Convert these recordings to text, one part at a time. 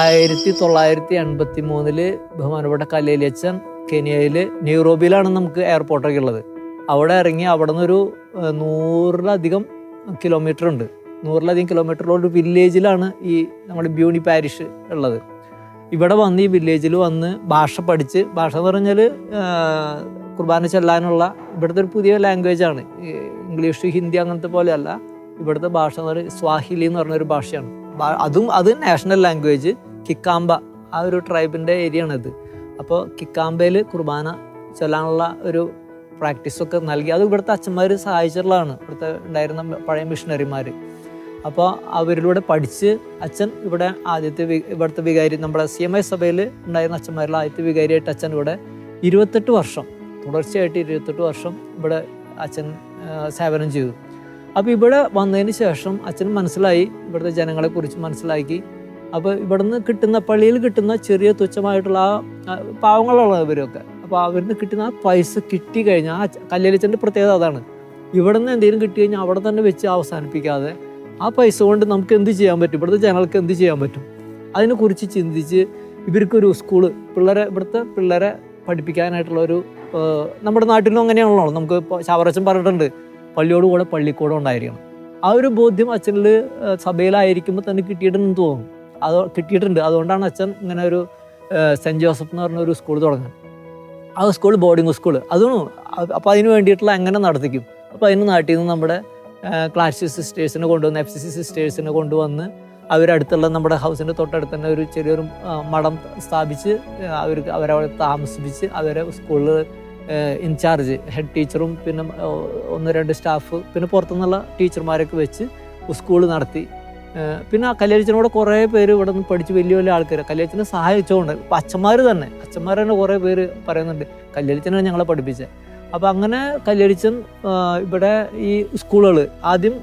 ആയിരത്തി തൊള്ളായിരത്തി എൺപത്തി മൂന്നിൽ ബഹുമാനപ്പെട്ട കല്ലേലി അച്ഛൻ കെനിയയിൽ നെയ്റോബിയിലാണ് നമുക്ക് എയർപോർട്ടൊക്കെ ഉള്ളത്. അവിടെ ഇറങ്ങി അവിടെ നിന്നൊരു നൂറിലധികം കിലോമീറ്റർ ഉണ്ട്. നൂറിലധികം കിലോമീറ്ററുള്ള ഒരു വില്ലേജിലാണ് ഈ നമ്മുടെ ബ്യൂണി പാരിഷ് ഉള്ളത്. ഇവിടെ വന്ന് ഈ വില്ലേജിൽ വന്ന് ഭാഷ പഠിച്ച് ഭാഷ എന്ന് പറഞ്ഞാൽ കുർബാന ചെല്ലാനുള്ള ഇവിടുത്തെ ഒരു പുതിയ ലാംഗ്വേജ് ആണ്. ഇംഗ്ലീഷ് ഹിന്ദി അങ്ങനത്തെ പോലെയല്ല. ഇവിടുത്തെ ഭാഷ എന്ന് പറയുന്നത് സ്വാഹിലി എന്ന് പറഞ്ഞൊരു ഭാഷയാണ്. അതും അത് നാഷണൽ ലാംഗ്വേജ് കിക്കാമ്പ ആ ഒരു ട്രൈബിന്റെ ഏരിയ ആണ് ഇത് അപ്പോൾ കിക്കാമ്പയിൽ കുർബാന ചൊല്ലാനുള്ള ഒരു പ്രാക്ടീസൊക്കെ നൽകി. അത് ഇവിടുത്തെ അച്ഛന്മാർ സഹായിച്ചിട്ടുള്ളതാണ്. ഇവിടുത്തെ ഉണ്ടായിരുന്ന പഴയ മിഷണറിമാർ അപ്പോൾ അവരിലൂടെ പഠിച്ച് അച്ഛൻ ഇവിടെ ആദ്യത്തെ ഇവിടുത്തെ വികാരി നമ്മുടെ സി എം ഐ സഭയിൽ ഉണ്ടായിരുന്ന അച്ഛന്മാരിൽ ആദ്യത്തെ വികാരിയായിട്ട് അച്ഛൻ ഇവിടെ ഇരുപത്തെട്ട് വർഷം തുടർച്ചയായിട്ട് ഇരുപത്തെട്ട് വർഷം ഇവിടെ അച്ഛൻ സേവനം ചെയ്തു. അപ്പോൾ ഇവിടെ വന്നതിന് ശേഷം അച്ഛന് മനസ്സിലായി ഇവിടുത്തെ ജനങ്ങളെക്കുറിച്ച് മനസ്സിലാക്കി. അപ്പോൾ ഇവിടുന്ന് കിട്ടുന്ന പള്ളിയിൽ കിട്ടുന്ന ചെറിയ തുച്ഛമായിട്ടുള്ള ആ പാവങ്ങളുള്ള പാവങ്ങളുള്ളവരൊക്കെ അപ്പോൾ അവരിന്ന് കിട്ടുന്ന ആ പൈസ കിട്ടി കഴിഞ്ഞാൽ ആ കല്ലേലിച്ചന്റെ പ്രത്യേകത അതാണ്. ഇവിടെ നിന്ന് എന്തെങ്കിലും കിട്ടി കഴിഞ്ഞാൽ അവിടെ തന്നെ വെച്ച് അവസാനിപ്പിക്കാതെ ആ പൈസ കൊണ്ട് നമുക്ക് എന്ത് ചെയ്യാൻ പറ്റും? ഇവിടുത്തെ ജനങ്ങൾക്ക് എന്ത് ചെയ്യാൻ പറ്റും? അതിനെക്കുറിച്ച് ചിന്തിച്ച് ഇവർക്കൊരു സ്കൂൾ പിള്ളേരെ ഇവിടുത്തെ പിള്ളേരെ പഠിപ്പിക്കാനായിട്ടുള്ള ഒരു നമ്മുടെ നാട്ടിലും അങ്ങനെയാണല്ലോ. നമുക്ക് ഇപ്പോൾ ശവറച്ചൻ പറഞ്ഞിട്ടുണ്ട്. പള്ളിയോട് കൂടെ പള്ളിക്കൂടെ ഉണ്ടായിരിക്കണം. ആ ഒരു ബോധ്യം അച്ഛനിൽ സഭയിലായിരിക്കുമ്പോൾ തന്നെ കിട്ടിയിട്ടുണ്ടെന്ന് തോന്നും അത് കിട്ടിയിട്ടുണ്ട്. അതുകൊണ്ടാണ് അച്ഛൻ ഇങ്ങനെ ഒരു സെന്റ് ജോസഫ് എന്ന് പറഞ്ഞ ഒരു സ്കൂൾ തുടങ്ങുന്നത്. ആ സ്കൂൾ ബോർഡിംഗ് സ്കൂൾ അതും അപ്പോൾ അതിന് വേണ്ടിയിട്ടുള്ള എങ്ങനെ നടത്തിക്കും. അപ്പോൾ അതിന് നാട്ടിൽ നിന്ന് നമ്മുടെ ക്ലാസ് സിസ്റ്റേഴ്സിനെ കൊണ്ടുവന്ന് എഫ് സി സി സിസ്റ്റേഴ്സിനെ കൊണ്ടുവന്ന് അവരടുത്തുള്ള നമ്മുടെ ഹൗസിന്റെ തൊട്ടടുത്ത് തന്നെ ഒരു ചെറിയൊരു മഠം സ്ഥാപിച്ച് അവർക്ക് അവരവിടെ താമസിപ്പിച്ച് അവരെ സ്കൂളിൽ ഇൻചാർജ് ഹെഡ് ടീച്ചറും പിന്നെ ഒന്ന് രണ്ട് സ്റ്റാഫ് പിന്നെ പുറത്തുനിന്നുള്ള ടീച്ചർമാരൊക്കെ വെച്ച് സ്കൂൾ നടത്തി. പിന്നെ ആ കല്യാണിച്ചനോട് കുറേ പേര് ഇവിടെ നിന്ന് പഠിച്ച് വലിയ വലിയ ആൾക്കാർ കല്യാണിച്ചനെ സഹായിച്ചുകൊണ്ട് ഇപ്പം അച്ഛന്മാർ തന്നെ. അച്ഛന്മാർ തന്നെ കുറേ പേര് പറയുന്നുണ്ട് കല്യാണിച്ചനാണ് ഞങ്ങളെ പഠിപ്പിച്ചത് അപ്പോൾ അങ്ങനെ കല്യാണിച്ചൻ ഇവിടെ ഈ സ്കൂളുകൾ ആദ്യം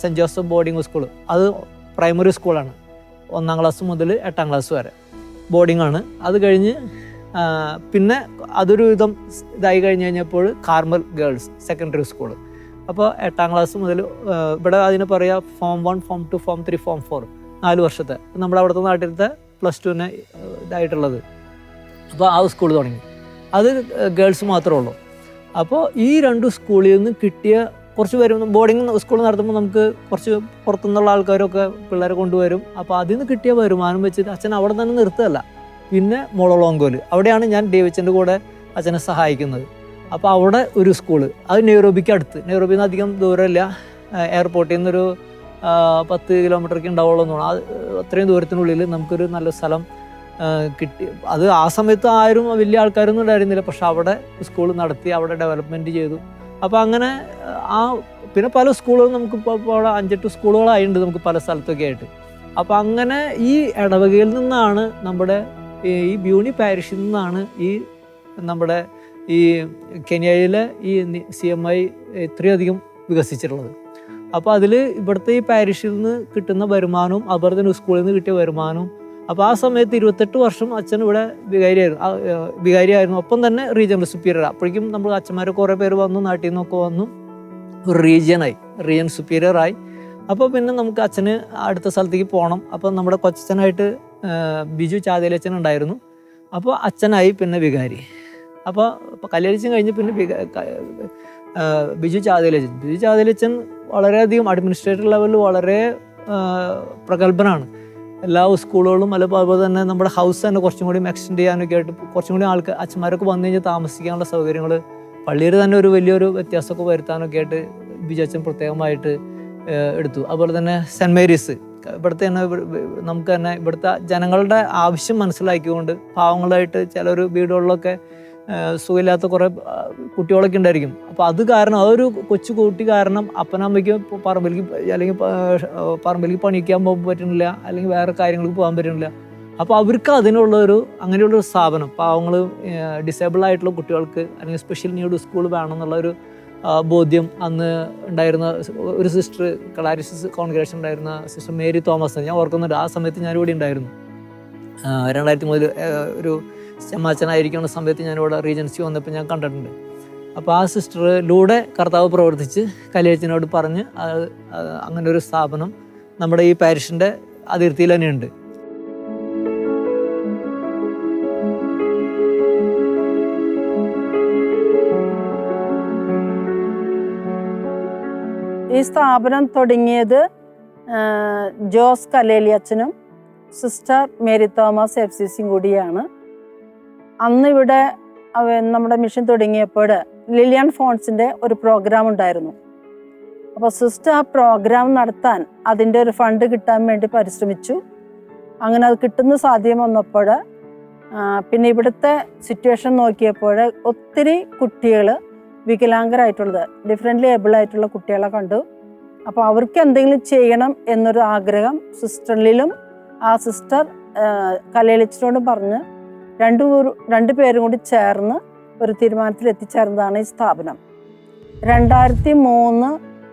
സെന്റ് ജോസഫ് ബോർഡിംഗ് സ്കൂൾ അത് പ്രൈമറി സ്കൂളാണ് ഒന്നാം ക്ലാസ് മുതൽ എട്ടാം ക്ലാസ് വരെ. ബോർഡിംഗ് ആണ്. അത് കഴിഞ്ഞ് പിന്നെ അതൊരു വിധം ഇതായി കഴിഞ്ഞ് കഴിഞ്ഞപ്പോൾ കാർമൽ ഗേൾസ് സെക്കൻഡറി സ്കൂൾ അപ്പോൾ എട്ടാം ക്ലാസ് മുതൽ ഇവിടെ അതിന് പറയുക form one form two form three form four നാല് വർഷത്തെ. നമ്മുടെ അവിടുത്തെ നാട്ടിലത്തെ പ്ലസ് ടുവിന് ഇതായിട്ടുള്ളത്. അപ്പോൾ ആ സ്കൂൾ തുടങ്ങി. അത് ഗേൾസ് മാത്രമേ ഉള്ളൂ. അപ്പോൾ ഈ രണ്ട് സ്കൂളിൽ നിന്ന് കിട്ടിയ കുറച്ച് പേര് ബോർഡിംഗ് സ്കൂൾ നടത്തുമ്പോൾ നമുക്ക് കുറച്ച് പുറത്തുനിന്നുള്ള ആൾക്കാരൊക്കെ പിള്ളേരെ കൊണ്ടുവരും. അപ്പോൾ അതിൽ നിന്ന് കിട്ടിയ വരുമാനം വെച്ചിട്ട് അച്ഛൻ അവിടെ തന്നെ നിർത്തുകയല്ല. പിന്നെ മുളളോങ്കോൽ അവിടെയാണ് ഞാൻ ഡേവിച്ചന്റെ കൂടെ അച്ഛനെ സഹായിക്കുന്നത്. അപ്പോൾ അവിടെ ഒരു സ്കൂൾ. അത് നെയ്റോബിക്ക് അടുത്ത്. നെയ്റോബിയിൽ നിന്ന് അധികം ദൂരമില്ല. എയർപോർട്ടിൽ നിന്നൊരു പത്ത് കിലോമീറ്ററൊക്കെ ഉണ്ടാവുള്ളൂ എന്ന് അത് അത്രയും ദൂരത്തിനുള്ളിൽ നമുക്കൊരു നല്ല സ്ഥലം കിട്ടി. അത് ആ സമയത്ത് ആരും വലിയ ആൾക്കാരൊന്നും ഉണ്ടായിരുന്നില്ല. പക്ഷെ അവിടെ സ്കൂൾ നടത്തി അവിടെ ഡെവലപ്മെന്റ് ചെയ്തു. അപ്പോൾ അങ്ങനെ ആ പിന്നെ പല സ്കൂളുകളും നമുക്ക് ഇപ്പോൾ അവിടെ അഞ്ചെട്ട് സ്കൂളുകളായിട്ടുണ്ട് നമുക്ക് പല സ്ഥലത്തൊക്കെ ആയിട്ട് അപ്പോൾ അങ്ങനെ ഈ ഇടവകയിൽ നിന്നാണ് നമ്മുടെ ഈ ബ്യൂണി പാരിഷിൽ നിന്നാണ് ഈ നമ്മുടെ ഈ കെനിയയിലെ ഈ സി എം ഐ ഇത്രയധികം വികസിച്ചിട്ടുള്ളത്. അപ്പോൾ അതിൽ ഇവിടുത്തെ ഈ പാരിഷിൽ നിന്ന് കിട്ടുന്ന വരുമാനവും തന്നെ സ്കൂളിൽ നിന്ന് കിട്ടിയ വരുമാനവും അപ്പോൾ ആ സമയത്ത് ഇരുപത്തെട്ട് വർഷം അച്ഛൻ ഇവിടെ വികാരിയായിരുന്നു. വികാരിയായിരുന്നു. ഒപ്പം തന്നെ റീജിയണൽ സുപ്പീരിയർ. അപ്പോഴേക്കും നമ്മൾ അച്ഛന്മാരെ കുറേ പേര് വന്നു നാട്ടിൽ നിന്നൊക്കെ വന്നു. റീജിയനായി റീജിയൻ സുപ്പീരിയറായി. അപ്പോൾ പിന്നെ നമുക്ക് അച്ഛന് അടുത്ത സ്ഥലത്തേക്ക് പോകണം. അപ്പോൾ നമ്മുടെ കൊച്ചച്ഛനായിട്ട് ബിജു ചാതേലച്ചൻ ഉണ്ടായിരുന്നു. അപ്പോൾ അച്ഛനായി പിന്നെ വികാരി. അപ്പോൾ കല്യാണിച്ചൻ കഴിഞ്ഞ് പിന്നെ ബിജു ചാതേലച്ചൻ. ബിജു ചാതേലച്ചൻ വളരെയധികം അഡ്മിനിസ്ട്രേറ്റീവ് ലെവലിൽ വളരെ പ്രഗത്ഭനാണ്. എല്ലാ സ്കൂളുകളും അതുപോലെ തന്നെ നമ്മുടെ ഹൗസ് തന്നെ കുറച്ചും കൂടി എക്സ്റ്റെൻഡ് ചെയ്യാനൊക്കെ ആയിട്ട് കുറച്ചും കൂടി ആൾക്ക് അച്ഛന്മാരൊക്കെ വന്നു കഴിഞ്ഞാൽ താമസിക്കാനുള്ള സൗകര്യങ്ങൾ പള്ളിയിൽ തന്നെ ഒരു വലിയൊരു വ്യത്യാസമൊക്കെ വരുത്താനൊക്കെ ആയിട്ട് ബിജു അച്ഛൻ പ്രത്യേകമായിട്ട് എടുത്തു. അതുപോലെ തന്നെ സെന്റ് മേരീസ്. ഇവിടുത്തെ തന്നെ നമുക്ക് തന്നെ ഇവിടുത്തെ ജനങ്ങളുടെ ആവശ്യം മനസ്സിലാക്കിക്കൊണ്ട് പാവങ്ങളായിട്ട് ചിലർ വീടുകളിലൊക്കെ ആ, സുഖമില്ലാത്ത കുറേ കുട്ടികളൊക്കെ ഉണ്ടായിരിക്കും. അപ്പോൾ അത് കാരണം അതൊരു ഒരു കൊച്ചു കുട്ടി കാരണം അപ്പനമ്മയ്ക്ക് പറമ്പിലേക്ക് അല്ലെങ്കിൽ പറമ്പിലേക്ക് പണിക്കാൻ പോകാൻ പറ്റുന്നില്ല അല്ലെങ്കിൽ വേറെ കാര്യങ്ങൾക്ക് പോകാൻ പറ്റുന്നില്ല. അപ്പോൾ അവർക്ക് അതിനുള്ളൊരു അങ്ങനെയുള്ളൊരു സ്ഥാപനം പാവങ്ങൾ ഡിസേബിൾ ആയിട്ടുള്ള കുട്ടികൾക്ക് അല്ലെങ്കിൽ സ്പെഷ്യൽ നീഡ് സ്കൂൾ വേണമെന്നുള്ള ഒരു ബോധ്യം അന്ന് ഉണ്ടായിരുന്ന ഒരു സിസ്റ്റർ കളാരിസിസ് കോൺഗ്രേഷൻ ഉണ്ടായിരുന്ന സിസ്റ്റർ മേരി തോമസ് ഞാൻ ഓർക്കുന്നുണ്ട്. ആ സമയത്ത് ഞാനിവിടെ ഉണ്ടായിരുന്നു. രണ്ടായിരത്തി മുതൽ ഒരു ചെമ്മാച്ചനായിരിക്കുന്ന സമയത്ത് ഞാനിവിടെ റീജൻസി വന്നപ്പോൾ ഞാൻ കണ്ടിട്ടുണ്ട്. അപ്പോൾ ആ സിസ്റ്ററിലൂടെ കർത്താവ് പ്രവർത്തിച്ച് കലിയച്ചനോട് പറഞ്ഞ് അങ്ങനെ ഒരു സ്ഥാപനം നമ്മുടെ ഈ പാരിഷിന്റെ അതിർത്തിയിൽ തന്നെയുണ്ട്. ഈ സ്ഥാപനം തുടങ്ങിയത് ജോസ് കലേലി അച്ഛനും sister Mary Thomas F C സിയും കൂടിയാണ്. അന്ന് ഇവിടെ നമ്മുടെ മിഷൻ തുടങ്ങിയപ്പോൾ ലിലിയൻ ഫോൺസിന്റെ ഒരു പ്രോഗ്രാം ഉണ്ടായിരുന്നു. അപ്പോൾ സിസ്റ്റർ ആ പ്രോഗ്രാം നടത്താൻ അതിന്റെ ഒരു ഫണ്ട് കിട്ടാൻ വേണ്ടി പരിശ്രമിച്ചു. അങ്ങനെ അത് കിട്ടുന്ന സാധ്യം വന്നപ്പോൾ പിന്നെ ഇവിടുത്തെ സിറ്റുവേഷൻ നോക്കിയപ്പോൾ ഒത്തിരി കുട്ടികൾ വികലാംഗരായിട്ടുള്ളത്. ഡിഫറെന്റ്ലി ഏബിൾ ആയിട്ടുള്ള കുട്ടികളെ കണ്ടു. അപ്പോൾ അവർക്ക് എന്തെങ്കിലും ചെയ്യണം എന്നൊരു ആഗ്രഹം സിസ്റ്ററിലും ആ സിസ്റ്റർ കലയളിച്ചിനോടും പറഞ്ഞ് രണ്ടു രണ്ടു പേരും കൂടി ചേർന്ന് ഒരു തീരുമാനത്തിൽ എത്തിച്ചേർന്നതാണ് ഈ സ്ഥാപനം. രണ്ടായിരത്തി മൂന്ന്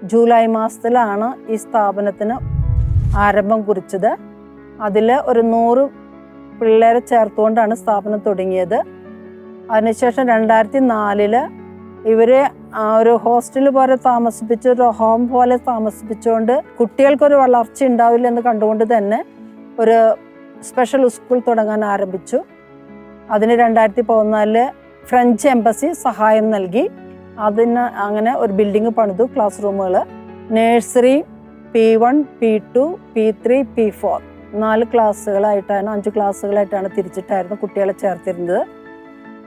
ജൂലൈ മാസത്തിലാണ് ഈ സ്ഥാപനത്തിന് ആരംഭം കുറിച്ചത്. അതിൽ ഒരു നൂറ് പിള്ളേരെ ചേർത്തുകൊണ്ടാണ് സ്ഥാപനം തുടങ്ങിയത്. അതിനുശേഷം രണ്ടായിരത്തി നാലിൽ ഇവരെ ഒരു ഹോസ്റ്റൽ പോലെ താമസിപ്പിച്ച് ഒരു ഹോം പോലെ താമസിപ്പിച്ചുകൊണ്ട് കുട്ടികൾക്കൊരു വളർച്ച ഉണ്ടാവില്ല എന്ന് കണ്ടുകൊണ്ട് തന്നെ ഒരു സ്പെഷ്യൽ സ്കൂൾ തുടങ്ങാൻ ആരംഭിച്ചു. അതിന് രണ്ടായിരത്തി പതിനാലിൽ ഫ്രഞ്ച് എംബസി സഹായം നൽകി. അതിന് അങ്ങനെ ഒരു ബിൽഡിംഗ് പണിതു ക്ലാസ് റൂമുകൾ nursery P one P two P three P four നാല് ക്ലാസ്സുകളായിട്ടാണ് അഞ്ച് ക്ലാസ്സുകളായിട്ടാണ് തിരിച്ചിട്ടായിരുന്നു കുട്ടികളെ ചേർത്തിരുന്നത്.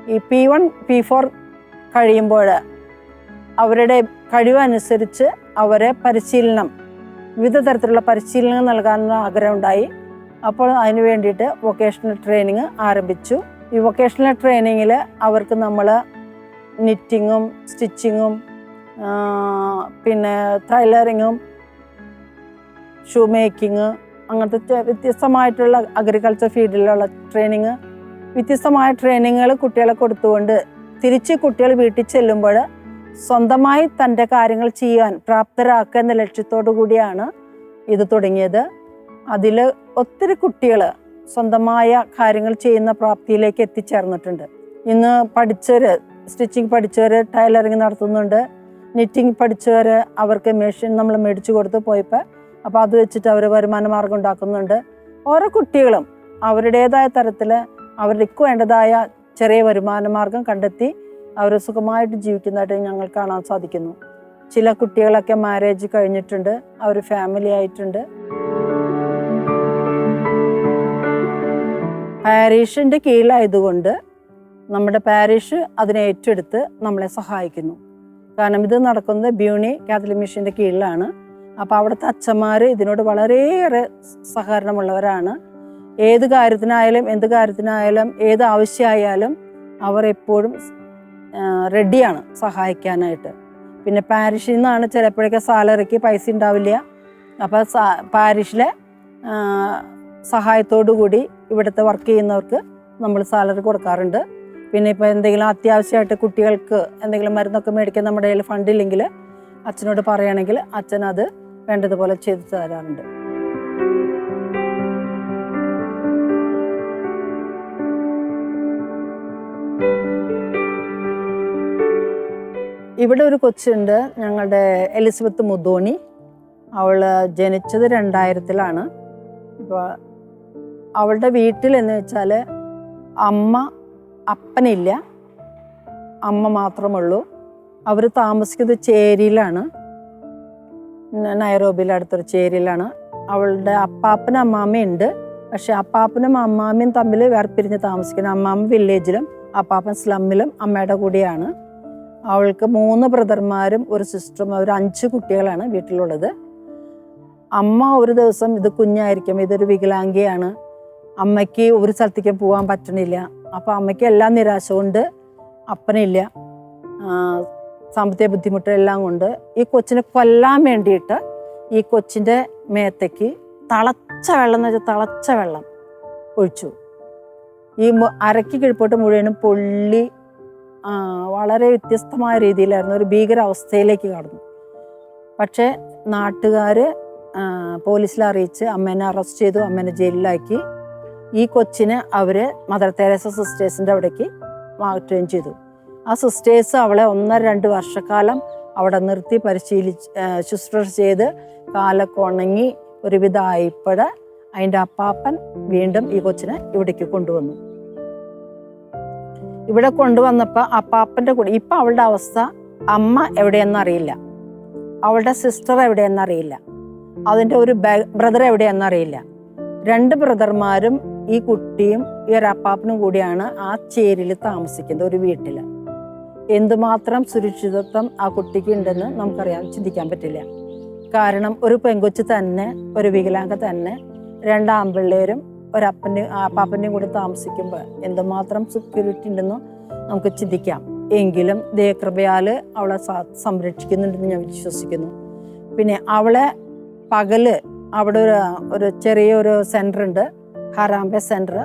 ഈ പി വൺ പി ഫോർ കഴിയുമ്പോൾ അവരുടെ കഴിവനുസരിച്ച് അവരെ പരിശീലനം വിവിധ തരത്തിലുള്ള പരിശീലനം നൽകാനുള്ള ആഗ്രഹമുണ്ടായി. അപ്പോൾ അതിന് വേണ്ടിയിട്ട് വൊക്കേഷണൽ ട്രെയിനിങ് ആരംഭിച്ചു. ഈ വൊക്കേഷണൽ ട്രെയിനിങ്ങിൽ അവർക്ക് നമ്മൾ നിറ്റിങ്ങും സ്റ്റിച്ചിങ്ങും പിന്നെ ടൈലറിങ്ങും ഷൂ മേക്കിങ് അങ്ങനത്തെ വ്യത്യസ്തമായിട്ടുള്ള അഗ്രികൾച്ചർ ഫീൽഡിലുള്ള ട്രെയിനിങ് വ്യത്യസ്തമായ ട്രെയിനിങ്ങുകൾ കുട്ടികളെ കൊടുത്തുകൊണ്ട് തിരിച്ച് കുട്ടികൾ വീട്ടിൽ ചെല്ലുമ്പോൾ സ്വന്തമായി തന്റെ കാര്യങ്ങൾ ചെയ്യാൻ പ്രാപ്തരാക്കുക എന്ന ലക്ഷ്യത്തോടു കൂടിയാണ് ഇത് തുടങ്ങിയത്. അതിൽ ഒത്തിരി കുട്ടികൾ സ്വന്തമായ കാര്യങ്ങൾ ചെയ്യുന്ന പ്രാപ്തിയിലേക്ക് എത്തിച്ചേർന്നിട്ടുണ്ട്. ഇന്ന് പഠിച്ചവർ സ്റ്റിച്ചിങ് പഠിച്ചവർ ടൈലറിങ് നടത്തുന്നുണ്ട്. നിറ്റിങ് പഠിച്ചവർ അവർക്ക് മെഷീൻ നമ്മൾ മേടിച്ചു കൊടുത്ത് പോയപ്പോൾ അപ്പോൾ അത് വെച്ചിട്ട് അവർ വരുമാന മാർഗം ഉണ്ടാക്കുന്നുണ്ട്. ഓരോ കുട്ടികളും അവരുടേതായ തരത്തിൽ അവർക്ക് വേണ്ടതായ ചെറിയ വരുമാന മാർഗം കണ്ടെത്തി അവർ സുഖമായിട്ട് ജീവിക്കുന്നതായിട്ട് ഞങ്ങൾ കാണാൻ സാധിക്കുന്നു. ചില കുട്ടികളൊക്കെ മാരേജ് കഴിഞ്ഞിട്ടുണ്ട്. അവർ ഫാമിലി ആയിട്ടുണ്ട്. പാരീഷിന്റെ കീഴിലായതുകൊണ്ട് നമ്മുടെ പാരീഷ് അതിനെ ഏറ്റെടുത്ത് നമ്മളെ സഹായിക്കുന്നു. കാരണം ഇത് നടക്കുന്നത് ബ്യൂണി കാത്തലിക് മിഷന്റെ കീഴിലാണ്. അപ്പോൾ അവിടുത്തെ അച്ഛന്മാർ ഇതിനോട് വളരെയേറെ സഹകരണമുള്ളവരാണ്. ഏത് കാര്യത്തിനായാലും എന്ത് കാര്യത്തിനായാലും ഏത് ആവശ്യമായാലും അവർ എപ്പോഴും റെഡിയാണ് സഹായിക്കാനായിട്ട്. പിന്നെ പാരിഷിൽ നിന്നാണ് ചിലപ്പോഴൊക്കെ സാലറിക്ക് പൈസ ഉണ്ടാവില്ല. അപ്പോൾ പാരിഷിലെ സഹായത്തോടു കൂടി ഇവിടുത്തെ വർക്ക് ചെയ്യുന്നവർക്ക് നമ്മൾ സാലറി കൊടുക്കാറുണ്ട്. പിന്നെ ഇപ്പോൾ എന്തെങ്കിലും അത്യാവശ്യമായിട്ട് കുട്ടികൾക്ക് എന്തെങ്കിലും മരുന്നൊക്കെ മേടിക്കാൻ നമ്മുടെ കയ്യിൽ ഫണ്ടില്ലെങ്കിൽ അച്ഛനോട് പറയുകയാണെങ്കിൽ അച്ഛൻ അത് വേണ്ടതുപോലെ ചെയ്തു തരാറുണ്ട്. ഇവിടെ ഒരു കൊച്ചുണ്ട് ഞങ്ങളുടെ എലിസബത്ത് മുതോണി അവൾ ജനിച്ചത് രണ്ടായിരത്തിലാണ്. ഇപ്പോൾ അവളുടെ വീട്ടിൽ എന്ന് വെച്ചാൽ അമ്മ അപ്പനില്ല അമ്മ മാത്രമുള്ളൂ. അവർ താമസിക്കുന്നത് ചേരിയിലാണ്. നൈറോബിയിലെ അടുത്തൊരു ചേരിയിലാണ്. അവളുടെ അപ്പാപ്പനും അമ്മാമ്മയുണ്ട് പക്ഷെ അപ്പാപ്പനും അമ്മാമ്മയും തമ്മിൽ വേർപിരിഞ്ഞ് താമസിക്കുന്ന. അമ്മാമ്മ വില്ലേജിലും അപ്പാപ്പൻ സ്ലമ്മിലും അമ്മയുടെ കൂടെയാണ്. അവൾക്ക് മൂന്ന് ബ്രദർമാരും ഒരു സിസ്റ്ററും അവർ അഞ്ച് കുട്ടികളാണ് വീട്ടിലുള്ളത്. അമ്മ ഒരു ദിവസം ഇത് കുഞ്ഞായിരിക്കും ഇതൊരു വികലാംഗിയാണ്. അമ്മയ്ക്ക് ഒരു സ്ഥലത്തേക്ക് പോകാൻ പറ്റണില്ല. അപ്പോൾ അമ്മയ്ക്ക് എല്ലാം നിരാശ കൊണ്ട് അപ്പനില്ല. സാമ്പത്തിക ബുദ്ധിമുട്ടെല്ലാം കൊണ്ട് ഈ കൊച്ചിനെ കൊല്ലാൻ വേണ്ടിയിട്ട് ഈ കൊച്ചിന്റെ മേത്തേക്ക് തളച്ച വെള്ളം എന്ന് വെച്ചാൽ തളച്ച വെള്ളം ഒഴിച്ചു. ഈ അരക്കി കിഴിപ്പോട്ട് മുഴുവനും പൊള്ളി വളരെ വ്യത്യസ്തമായ രീതിയിലായിരുന്നു. ഒരു ഭീകരാവസ്ഥയിലേക്ക് കടന്നു. പക്ഷേ നാട്ടുകാർ പോലീസിൽ അറിയിച്ച് അമ്മേനെ അറസ്റ്റ് ചെയ്തു അമ്മേനെ ജയിലിലാക്കി. ഈ കൊച്ചിനെ അവർ മദർ തെരേസ സിസ്റ്റേഴ്സിന്റെ അവിടേക്ക് മാറ്റുകയും ചെയ്തു. ആ സിസ്റ്റേഴ്സ് അവളെ ഒന്നര രണ്ട് വർഷക്കാലം അവിടെ നിർത്തി പരിശീലിച്ച് ശുശ്രൂഷ ചെയ്ത് കാലൊക്കെ ഉണങ്ങി ഒരുവിധ ആയിപ്പോഴ് അതിന്റെ അപ്പാപ്പൻ വീണ്ടും ഈ കൊച്ചിനെ ഇവിടേക്ക് കൊണ്ടുവന്നു. ഇവിടെ കൊണ്ടുവന്നപ്പോൾ അപ്പാപ്പന്റെ കൂടെ ഇപ്പം അവളുടെ അവസ്ഥ അമ്മ എവിടെയെന്ന് അറിയില്ല. അവളുടെ സിസ്റ്റർ എവിടെയെന്ന് അറിയില്ല. അതിന്റെ ഒരു ബ്രദർ എവിടെയെന്ന് അറിയില്ല. രണ്ട് ബ്രദർമാരും ഈ കുട്ടിയും ഈ ഒരു അപ്പാപ്പനും കൂടിയാണ് ആ ചേരിൽ താമസിക്കുന്നത് ഒരു വീട്ടിൽ എന്തുമാത്രം സുരക്ഷിതത്വം ആ കുട്ടിക്ക് ഉണ്ടെന്ന് നമുക്കറിയാൻ ചിന്തിക്കാൻ പറ്റില്ല. കാരണം ഒരു പെങ്കൊച്ച് തന്നെ ഒരു വികലാംഗ തന്നെ രണ്ട് ആൺപിള്ളേരും ഒരപ്പന്റെ അപ്പാപ്പന്റെയും കൂടെ താമസിക്കുമ്പോൾ എന്തുമാത്രം സെക്യൂരിറ്റി ഉണ്ടെന്ന് നമുക്ക് ചിന്തിക്കാം. എങ്കിലും ദയകൃപയാൽ അവളെ സംരക്ഷിക്കുന്നുണ്ടെന്ന് ഞാൻ വിശ്വസിക്കുന്നു. പിന്നെ അവളെ പകൽ അവിടെ ഒരു ഒരു ചെറിയൊരു സെന്റർ ഉണ്ട് ഹറാമ്പെ സെന്റർ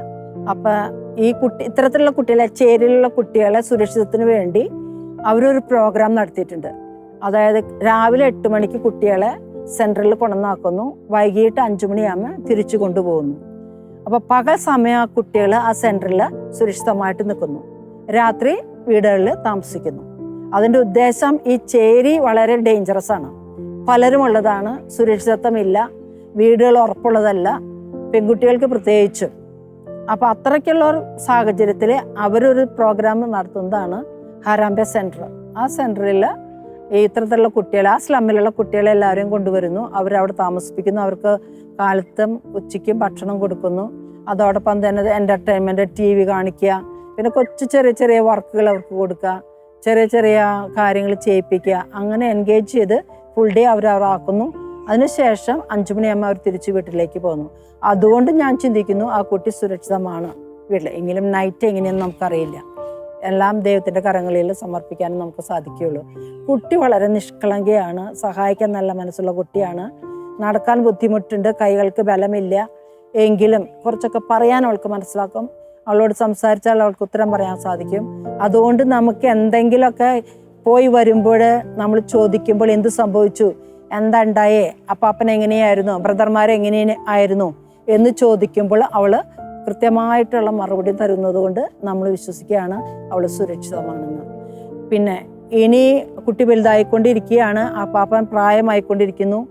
അപ്പം ഈ കുട്ടി ഇത്തരത്തിലുള്ള കുട്ടികളെ ചേരിയിലുള്ള കുട്ടികളെ സുരക്ഷിതത്തിന് വേണ്ടി അവരൊരു പ്രോഗ്രാം നടത്തിയിട്ടുണ്ട്. അതായത് രാവിലെ എട്ട് മണിക്ക് കുട്ടികളെ സെന്ററിൽ കൊണ്ടുവന്നാക്കുന്നു വൈകിട്ട് അഞ്ചു മണിയാകുമ്പോൾ തിരിച്ചു കൊണ്ടുപോകുന്നു. അപ്പോൾ പകൽ സമയം ആ കുട്ടികൾ ആ സെന്ററിൽ സുരക്ഷിതമായിട്ട് നിൽക്കുന്നു. രാത്രി വീടുകളിൽ താമസിക്കുന്നു. അതിന്റെ ഉദ്ദേശം ഈ ചേരി വളരെ ഡേഞ്ചറസ് ആണ്. പലരും ഉള്ളതാണ് സുരക്ഷിതത്വമില്ല വീടുകൾ ഉറപ്പുള്ളതല്ല പെൺകുട്ടികൾക്ക് പ്രത്യേകിച്ചും. അപ്പോൾ അത്രയ്ക്കുള്ള ഒരു സാഹചര്യത്തിൽ അവരൊരു പ്രോഗ്രാം നടത്തുന്നതാണ് ഹാരാമ്പെ സെന്റർ ആ സെന്ററിൽ ഈ ഇത്തരത്തിലുള്ള കുട്ടികളെ ആ സ്ലമ്മിലുള്ള കുട്ടികളെ എല്ലാവരെയും കൊണ്ടുവരുന്നു. അവരവിടെ താമസിപ്പിക്കുന്നു. അവർക്ക് കാലത്തും ഉച്ചയ്ക്കും ഭക്ഷണം കൊടുക്കുന്നു. അതോടൊപ്പം തന്നെ എന്റർടൈൻമെന്റ് ടി വി കാണിക്കുക. പിന്നെ കൊച്ചു ചെറിയ ചെറിയ വർക്കുകൾ അവർക്ക് കൊടുക്കുക. ചെറിയ ചെറിയ കാര്യങ്ങൾ ചെയ്യിപ്പിക്കുക. അങ്ങനെ എൻഗേജ് ചെയ്ത് ഫുൾ ഡേ അവർ ആക്കുന്നു. അതിനുശേഷം അഞ്ചു മണിയാകുമ്പോൾ അവർ തിരിച്ച് വീട്ടിലേക്ക് പോകുന്നു. അതുകൊണ്ട് ഞാൻ ചിന്തിക്കുന്നു ആ കുട്ടി സുരക്ഷിതമാണ് വീട്ടിൽ. എങ്കിലും നൈറ്റ് എങ്ങനെയെന്ന് നമുക്കറിയില്ല. എല്ലാം ദൈവത്തിന്റെ കരങ്ങളിൽ സമർപ്പിക്കാനും നമുക്ക് സാധിക്കുകയുള്ളൂ. കുട്ടി വളരെ നിഷ്കളങ്കയാണ്. സഹായിക്കാൻ നല്ല മനസ്സുള്ള കുട്ടിയാണ്. നടക്കാൻ ബുദ്ധിമുട്ടുണ്ട്. കൈകൾക്ക് ബലമില്ല. എങ്കിലും കുറച്ചൊക്കെ പറയാൻ അവൾക്ക് മനസ്സിലാക്കും. അവളോട് സംസാരിച്ചാൽ അവൾക്ക് ഉത്തരം പറയാൻ സാധിക്കും. അതുകൊണ്ട് നമുക്ക് എന്തെങ്കിലുമൊക്കെ പോയി വരുമ്പോൾ നമ്മൾ ചോദിക്കുമ്പോൾ എന്ത് സംഭവിച്ചു? എന്താ ഉണ്ടായേ? അപ്പാപ്പൻ എങ്ങനെയായിരുന്നു? ബ്രദർമാർ ആയിരുന്നു എന്ന് ചോദിക്കുമ്പോൾ അവൾ കൃത്യമായിട്ടുള്ള മറുപടി തരുന്നത് കൊണ്ട് നമ്മൾ വിശ്വസിക്കുകയാണ് അവൾ സുരക്ഷിതമാണെന്ന്. പിന്നെ ഇനി കുട്ടി വലുതായിക്കൊണ്ടിരിക്കുകയാണ്. ആ പാപ്പൻ പ്രായമായിക്കൊണ്ടിരിക്കുന്നു.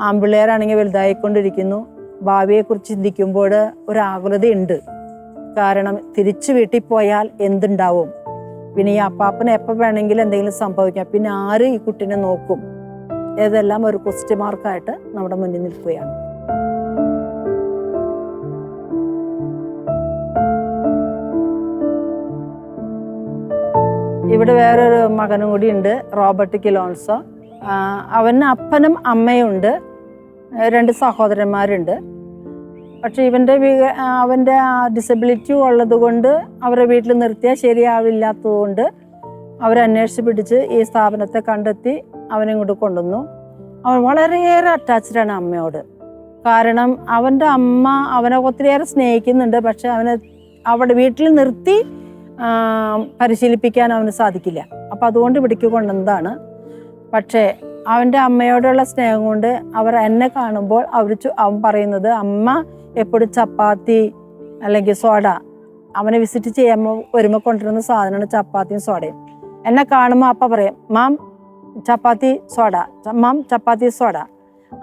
ആമ്പിള്ളേരാണെങ്കിൽ വലുതായിക്കൊണ്ടിരിക്കുന്നു. ഭാവിയെക്കുറിച്ച് ചിന്തിക്കുമ്പോൾ ഒരു ആകുലതയുണ്ട് കാരണം തിരിച്ചു വീട്ടിൽ പോയാൽ എന്തുണ്ടാവും? പിന്നെ ഈ അപ്പാപ്പന് എപ്പോൾ വേണമെങ്കിലും എന്തെങ്കിലും സംഭവിക്കാം. പിന്നെ ആര് ഈ കുട്ടീനെ നോക്കും? ഇതെല്ലാം ഒരു ക്വസ്റ്റ്യൻ മാർക്കായിട്ട് നമ്മുടെ മുന്നിൽ നിൽക്കുകയാണ്. ഇവിടെ വേറൊരു മകനും കൂടി ഉണ്ട് റോബർട്ട് കിലോൺസോ. ആ, അവന് അപ്പനും അമ്മയും ഉണ്ട് രണ്ട് സഹോദരന്മാരുണ്ട്. പക്ഷെ ഇവന്റെ അവന്റെ ഡിസബിലിറ്റി ഉള്ളത് കൊണ്ട് അവരെ വീട്ടിൽ നിർത്തിയാൽ ശരിയാവില്ലാത്തത് കൊണ്ട് അവരന്വേഷിച്ച് പിടിച്ച് ഈ സ്ഥാപനത്തെ കണ്ടെത്തി അവനെ ഇങ്ങോട്ട് കൊണ്ടുവന്നു. അവൻ വളരെയേറെ അറ്റാച്ച്ഡാണ് അമ്മയോട്. കാരണം അവന്റെ അമ്മ അവനെ ഒത്തിരിയേറെ സ്നേഹിക്കുന്നുണ്ട് പക്ഷെ അവനെ അവിടെ വീട്ടിൽ നിർത്തി പരിശീലിപ്പിക്കാൻ അവന് സാധിക്കില്ല. അപ്പം അതുകൊണ്ട് ഇവിടേക്ക് കൊണ്ടുവന്നതാണ്. പക്ഷേ അവന്റെ അമ്മയോടുള്ള സ്നേഹം കൊണ്ട് അവർ എന്നെ കാണുമ്പോൾ അവർ അവൻ പറയുന്നത് അമ്മ എപ്പോഴും ചപ്പാത്തി അല്ലെങ്കിൽ സോഡ. അവനെ വിസിറ്റ് ചെയ്യുമ്പോൾ വരുമ്പോൾ കൊണ്ടുവരുന്ന സാധനമാണ് ചപ്പാത്തിയും സോഡയും. എന്നെ കാണുമ്പോൾ അപ്പ പറയും മാം ചപ്പാത്തി സോഡ മാം ചപ്പാത്തി സോഡ.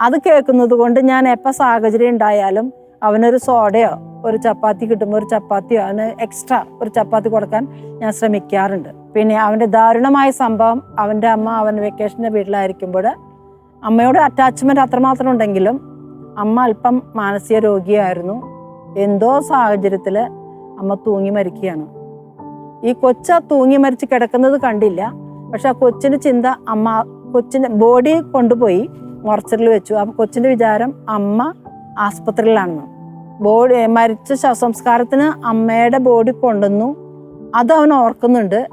അത് കേൾക്കുന്നത് കൊണ്ട് ഞാൻ എപ്പോൾ സാഹചര്യം ഉണ്ടായാലും അവനൊരു സോഡയോ ഒരു ചപ്പാത്തി കിട്ടുമ്പോൾ ഒരു ചപ്പാത്തിയോ അവന് എക്സ്ട്രാ ഒരു ചപ്പാത്തി കൊടുക്കാൻ ഞാൻ ശ്രമിക്കാറുണ്ട്. പിന്നെ അവന്റെ ദാരുണമായ സംഭവം അവന്റെ അമ്മ അവൻ വെക്കേഷന്റെ വീട്ടിലായിരിക്കുമ്പോൾ അമ്മയോട് അറ്റാച്ച്മെന്റ് അത്രമാത്രം ഉണ്ടെങ്കിലും അമ്മ അല്പം മാനസിക രോഗിയായിരുന്നു. എന്തോ സാഹചര്യത്തിൽ അമ്മ തൂങ്ങി മരിക്കുകയാണ്. ഈ കൊച്ച തൂങ്ങി മരിച്ച് കിടക്കുന്നത് കണ്ടില്ല. പക്ഷെ ആ കൊച്ചിന് ചിന്ത അമ്മ കൊച്ചിന്റെ ബോഡി കൊണ്ടുപോയി മോർച്ചറിൽ വെച്ചു. ആ കൊച്ചിന്റെ വിചാരം അമ്മ ആസ്പത്രിയിലാണെന്ന് ബോഡി മരിച്ച ശവസംസ്കാരത്തിന് അമ്മയുടെ ബോഡി കൊണ്ടുവന്നു. അത് അവൻ ഓർക്കുന്നുണ്ട്.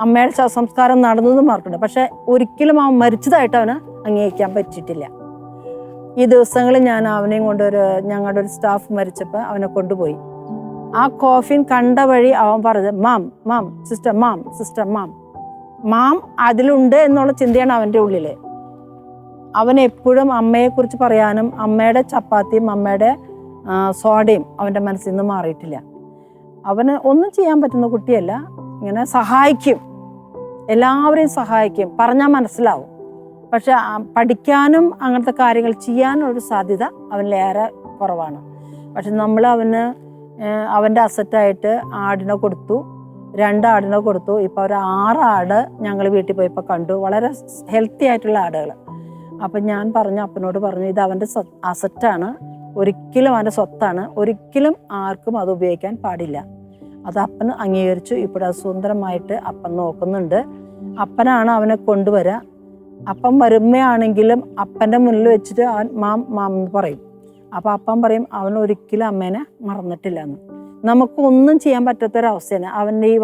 അമ്മയുടെ ശവസംസ്കാരം നടന്നതും ഓർക്കുന്നുണ്ട്. പക്ഷെ ഒരിക്കലും അവൻ മരിച്ചതായിട്ട് അവന് അംഗീകരിക്കാൻ പറ്റിയിട്ടില്ല. ഈ ദിവസങ്ങളിൽ ഞാൻ അവനെയും കൊണ്ട് ഒരു ഞങ്ങളുടെ ഒരു സ്റ്റാഫ് മരിച്ചപ്പോൾ അവനെ കൊണ്ടുപോയി. ആ കോഫിൻ കണ്ട വഴി അവൻ പറഞ്ഞത് മാം മാം സിസ്റ്റർ മാം സിസ്റ്റർ മാം മാം അതിലുണ്ട് എന്നുള്ള ചിന്തയാണ് അവന്റെ ഉള്ളിൽ അവൻ എപ്പോഴും അമ്മയെക്കുറിച്ച് പറയാനും അമ്മയുടെ ചപ്പാത്തിയും അമ്മയുടെ സോഡയും അവന്റെ മനസ്സിൽ നിന്ന് മാറിയിട്ടില്ല. അവന് ഒന്നും ചെയ്യാൻ പറ്റുന്ന കുട്ടിയല്ല. ഇങ്ങനെ സഹായിക്കും. എല്ലാവരെയും സഹായിക്കും. പറഞ്ഞാൽ മനസ്സിലാവും. പക്ഷെ പഠിക്കാനും അങ്ങനത്തെ കാര്യങ്ങൾ ചെയ്യാനുള്ളൊരു സാധ്യത അവനിലേറെ കുറവാണ്. പക്ഷെ നമ്മൾ അവന് അവന്റെ അസറ്റായിട്ട് ആടിനെ കൊടുത്തു. രണ്ട് ആടിനെ കൊടുത്തു. ഇപ്പോൾ ഒരു ആറ് ആട് ഞങ്ങൾ വീട്ടിൽ പോയപ്പോൾ കണ്ടു. വളരെ ഹെൽത്തി ആയിട്ടുള്ള ആടുകൾ. അപ്പം ഞാൻ പറഞ്ഞു അപ്പനോട് പറഞ്ഞു ഇത് അവന്റെ അസറ്റാണ് ഒരിക്കലും അവന്റെ സ്വത്താണ്. ഒരിക്കലും ആർക്കും അത് ഉപയോഗിക്കാൻ പാടില്ല. അത് അപ്പൻ അംഗീകരിച്ചു. ഇപ്പോൾ അത് സുന്ദരമായിട്ട് അപ്പൻ നോക്കുന്നുണ്ട്. അപ്പനാണ് അവനെ കൊണ്ടുവരിക അപ്പം വരുമ്പോഴാണെങ്കിലും അപ്പന്റെ മുന്നിൽ വെച്ചിട്ട് അവൻ മാം മാം എന്ന് പറയും. അപ്പം അപ്പൻ പറയും അവൻ ഒരിക്കലും അമ്മേനെ മറന്നിട്ടില്ല എന്ന് നമുക്ക് ഒന്നും ചെയ്യാൻ പറ്റാത്തൊരവസ്ഥയാണ്. അവന്റെ ഈ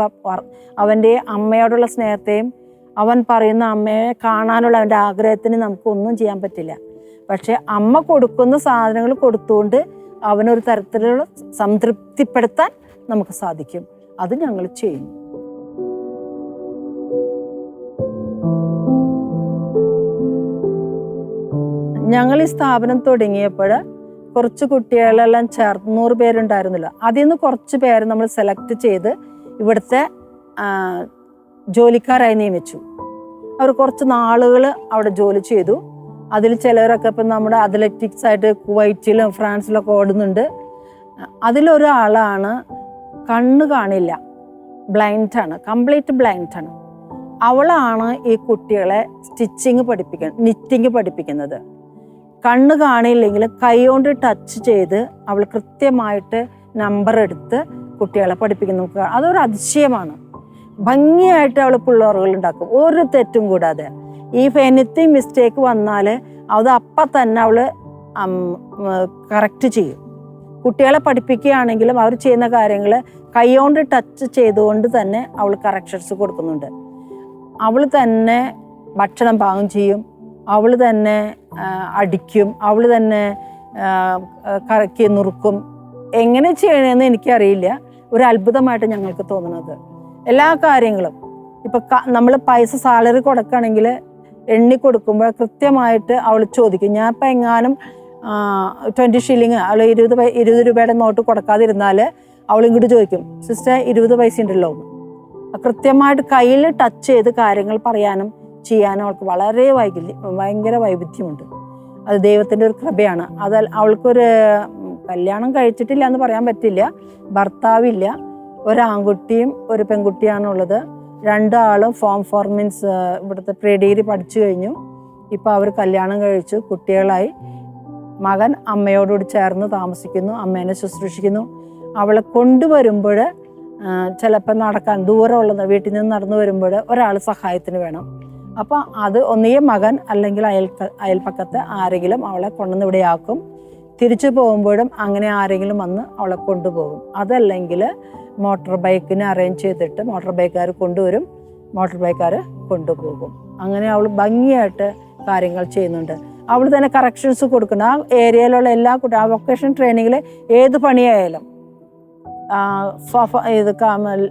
അവന്റെ അമ്മയോടുള്ള സ്നേഹത്തെയും അവൻ പറയുന്ന അമ്മയെ കാണാനുള്ള അവന്റെ ആഗ്രഹത്തിന് നമുക്കൊന്നും ചെയ്യാൻ പറ്റില്ല. പക്ഷെ അമ്മ കൊടുക്കുന്ന സാധനങ്ങൾ കൊടുത്തുകൊണ്ട് അവനൊരു തരത്തിലുള്ള സംതൃപ്തിപ്പെടുത്താൻ നമുക്ക് സാധിക്കും. അത് ഞങ്ങൾ ചെയ്യും ഞങ്ങൾ ഈ സ്ഥാപനം തുടങ്ങിയപ്പോൾ കുറച്ച് കുട്ടികളെല്ലാം ചേർത്ത് നൂറ് പേരുണ്ടായിരുന്നില്ല. അതിൽ നിന്ന് കുറച്ച് പേര് നമ്മൾ സെലക്ട് ചെയ്ത് ഇവിടുത്തെ ജോലിക്കാരായി നിയമിച്ചു. അവർ കുറച്ച് നാളുകൾ അവിടെ ജോലി ചെയ്തു. അതിൽ ചിലരൊക്കെ ഇപ്പം നമ്മുടെ അത്ലറ്റിക്സ് ആയിട്ട് കുവൈറ്റിലും ഫ്രാൻസിലൊക്കെ ഓടുന്നുണ്ട്. അതിലൊരാളാണ് കണ്ണ് കാണില്ല. ബ്ലൈൻഡാണ് കംപ്ലീറ്റ് ബ്ലൈൻഡാണ് അവളാണ് ഈ കുട്ടികളെ സ്റ്റിച്ചിങ് പഠിപ്പിക്കുന്നത് നിറ്റിങ് പഠിപ്പിക്കുന്നത്. കണ്ണ് കാണില്ലെങ്കിൽ കൈകൊണ്ട് ടച്ച് ചെയ്ത് അവൾ കൃത്യമായിട്ട് നമ്പർ എടുത്ത് കുട്ടികളെ പഠിപ്പിക്കുന്നു. അതൊരു അതിശയമാണ്. ഭംഗിയായിട്ട് അവൾ പിള്ളേറുകൾ ഉണ്ടാക്കും. ഒരു തെറ്റും കൂടാതെ. ഈ എനിത്തിങ് മിസ്റ്റേക്ക് വന്നാൽ അത് അപ്പം തന്നെ അവൾ കറക്റ്റ് ചെയ്യും. കുട്ടികളെ പഠിപ്പിക്കുകയാണെങ്കിലും അവർ ചെയ്യുന്ന കാര്യങ്ങൾ കൈകൊണ്ട് ടച്ച് ചെയ്തുകൊണ്ട് തന്നെ അവൾ കറക്ഷൻസ് കൊടുക്കുന്നുണ്ട്. അവൾ തന്നെ ഭക്ഷണം പാകം ചെയ്യും. അവൾ തന്നെ അടിക്കും. അവൾ തന്നെ കറക്കി നുറുക്കും. എങ്ങനെ ചെയ്യണമെന്ന് എനിക്കറിയില്ല. ഒരു അത്ഭുതമായിട്ട് ഞങ്ങൾക്ക് തോന്നുന്നത് എല്ലാ കാര്യങ്ങളും. ഇപ്പം നമ്മൾ പൈസ സാലറി കൊടുക്കുകയാണെങ്കിൽ എണ്ണി കൊടുക്കുമ്പോൾ കൃത്യമായിട്ട് അവൾ ചോദിക്കും. ഞാൻ ഇപ്പം എങ്ങാനും ട്വന്റി ഷില്ലിങ് അവൾ ഇരുപത് ഇരുപത് രൂപയുടെ നോട്ട് കൊടുക്കാതിരുന്നാൽ അവൾ ഇങ്ങോട്ട് ചോദിക്കും സിസ്റ്റർ ഇരുപത് പൈസ ഉണ്ടല്ലോ. കൃത്യമായിട്ട് കയ്യിൽ ടച്ച് ചെയ്ത് കാര്യങ്ങൾ പറയാനും ചെയ്യാനും അവൾക്ക് വളരെ വൈകല്യം ഭയങ്കര വൈവിധ്യമുണ്ട്. അത് ദൈവത്തിന്റെ ഒരു കൃപയാണ്. അത് അവൾക്കൊരു കല്യാണം കഴിച്ചിട്ടില്ല എന്ന് പറയാൻ പറ്റില്ല. ഭർത്താവില്ല. ഒരു ആൺകുട്ടിയും ഒരു പെൺകുട്ടിയാണുള്ളത്. രണ്ടാളും ഫോം ഫോർ മീൻസ് ഇവിടുത്തെ പ്രീ ഡിഗ്രി പഠിച്ചു കഴിഞ്ഞു. ഇപ്പോൾ അവർ കല്യാണം കഴിച്ചു കുട്ടികളായി. മകൻ അമ്മയോടുകൂടി ചേർന്ന് താമസിക്കുന്നു അമ്മേനെ ശുശ്രൂഷിക്കുന്നു. അവളെ കൊണ്ടുവരുമ്പോൾ ചിലപ്പോൾ നടക്കാൻ ദൂരമുള്ള വീട്ടിൽ നിന്ന് നടന്നു വരുമ്പോൾ ഒരാൾ സഹായത്തിന് വേണം. അപ്പോൾ അത് ഒന്നേ മകൻ അല്ലെങ്കിൽ അയൽ അയൽപ്പക്കത്ത് ആരെങ്കിലും അവളെ കൊണ്ടുവന്ന് ഇവിടെയാക്കും. തിരിച്ചു പോകുമ്പോഴും അങ്ങനെ ആരെങ്കിലും വന്ന് അവളെ കൊണ്ടുപോകും. അതല്ലെങ്കിൽ മോട്ടോർ ബൈക്കിന് അറേഞ്ച് ചെയ്തിട്ട് മോട്ടോർ ബൈക്കുകാർ കൊണ്ടുവരും. മോട്ടോർ ബൈക്കുകാർ കൊണ്ടുപോകും. അങ്ങനെ അവൾ ഭംഗിയായിട്ട് കാര്യങ്ങൾ ചെയ്യുന്നുണ്ട്. അവൾ തന്നെ കറക്ഷൻസ് കൊടുക്കുന്ന. ആ ഏരിയയിലുള്ള എല്ലാ കുട്ടി ആ വൊക്കേഷൻ ട്രെയിനിങ്ങിൽ ഏത് പണിയായാലും ഇത് കാമൽ